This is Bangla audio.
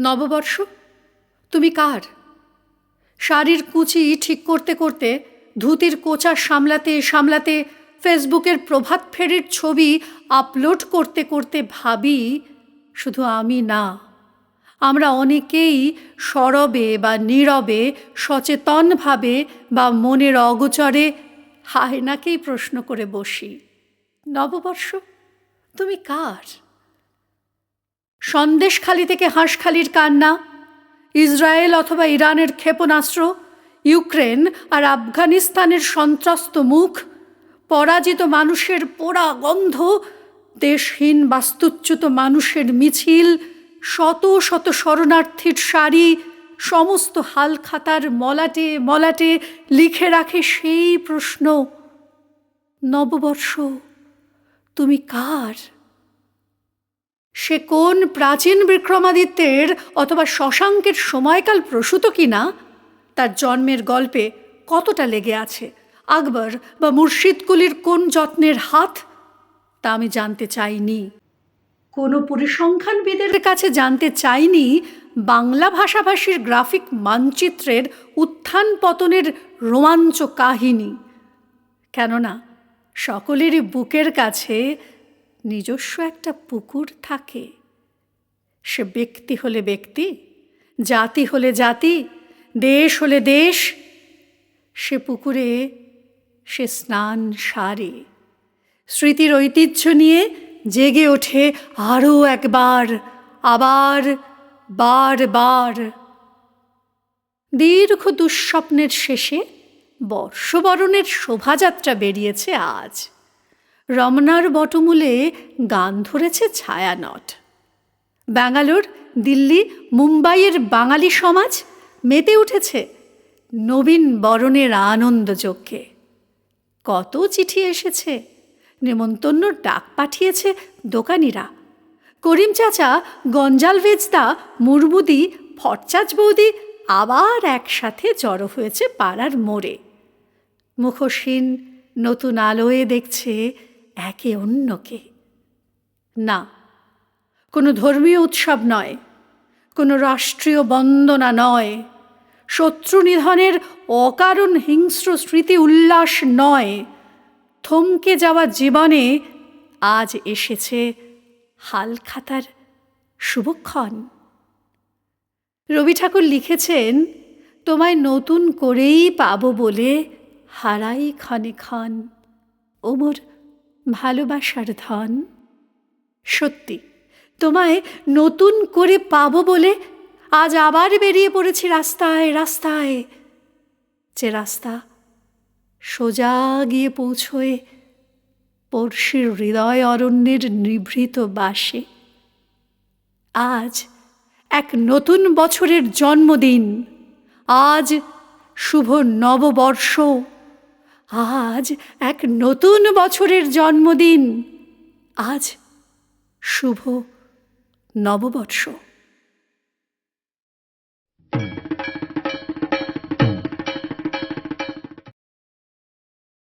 নববর্ষ? তুমি কার? শাড়ির কুচি ঠিক করতে করতে ধুতির কোচা সামলাতে সামলাতে ফেসবুকের প্রভাত ফেরির ছবি আপলোড করতে করতে ভাবি, শুধু আমি না, আমরা অনেকেই সরবে বা নীরবে, সচেতনভাবে বা মনের অগোচরে হায়নাকেই প্রশ্ন করে বসি। নববর্ষ? তুমি কার? সন্দেশখালি থেকে হাঁসখালির কান্না, ইসরায়েল অথবা ইরানের ক্ষেপণাস্ত্র, ইউক্রেন আর আফগানিস্তানের সন্ত্রস্ত মুখ, পরাজিত মানুষের পোড়া গন্ধ, দেশহীন বাস্তুচ্যুত মানুষের মিছিল, শত শত শরণার্থীর শাড়ি সমস্ত হালখাতার মলাটে মলাটে লিখে রাখে সেই প্রশ্ন, নববর্ষ, তুমি কার? সে কোন প্রাচীন বিক্রমাদিত্যের অথবা শশাঙ্কের সময়কাল প্রসূত কিনা, তার জন্মের গল্পে কতটা লেগে আছে, আকবর বা মুর্শিদকুলির কোন যত্নের হাত, তা আমি জানতে চাইনি। কোনো পরিসংখ্যানবিদের কাছে জানতে চাইনি বাংলা ভাষাভাষীর গ্রাফিক মানচিত্রের উত্থান পতনের রোমাঞ্চ কাহিনী। কেননা, সকলেরই বুকের কাছে নিজস্ব একটা পুকুর থাকে। সে ব্যক্তি হলে ব্যক্তি, জাতি হলে জাতি, দেশ হলে দেশ। সে পুকুরে সে স্নান সারে। স্মৃতির ঐতিহ্য নিয়ে জেগে ওঠে আরও একবার, আবার বার বার দীর্ঘ দুঃস্বপ্নের শেষে বর্ষবরণের শোভাযাত্রা বেরিয়েছে আজ। রমনার বটমূলে গান ধরেছে ছায়ানট। ব্যাঙ্গালোর, দিল্লি, মুম্বাইয়ের বাঙালি সমাজ মেতে উঠেছে নবীন বরণের আনন্দযজ্ঞে কত চিঠি এসেছে, নেমন্তন্ন ডাক পাঠিয়েছে দোকানিরা। করিম চাচা, গঞ্জাল ভেজদা, মুরমুদি ফরচাজ বৌদি আবার একসাথে জড়ো হয়েছে পাড়ার মোড়ে। মুখোশীন নতুন আলোয় দেখছে একে অন্যকে। না, কোনো ধর্মীয় উৎসব নয়, কোনো রাষ্ট্রীয় বন্দনা নয় শত্রু নিধনের অকারণ হিংস্র স্মৃতি উল্লাস নয়। থমকে যাওয়া জীবনে আজ এসেছে হালখাতার শুভক্ষণ। রবি ঠাকুর লিখেছেন, তোমায় নতুন করেই পাবো বলে হারাই ক্ষণে ক্ষণ। ওমর ভালোবাসার ধন? সত্যি, তোমায় নতুন করে পাব বলে আজ আবার বেরিয়ে পড়েছি রাস্তায় রাস্তায়। যে রাস্তা সোজা গিয়ে পৌঁছয়ে পড়শির হৃদয় অরণ্যের নিভৃত বাসে। আজ এক নতুন বছরের জন্মদিন, আজ শুভ নববর্ষ। আজ এক নতুন বছরের জন্মদিন। আজ শুভ নববর্ষ।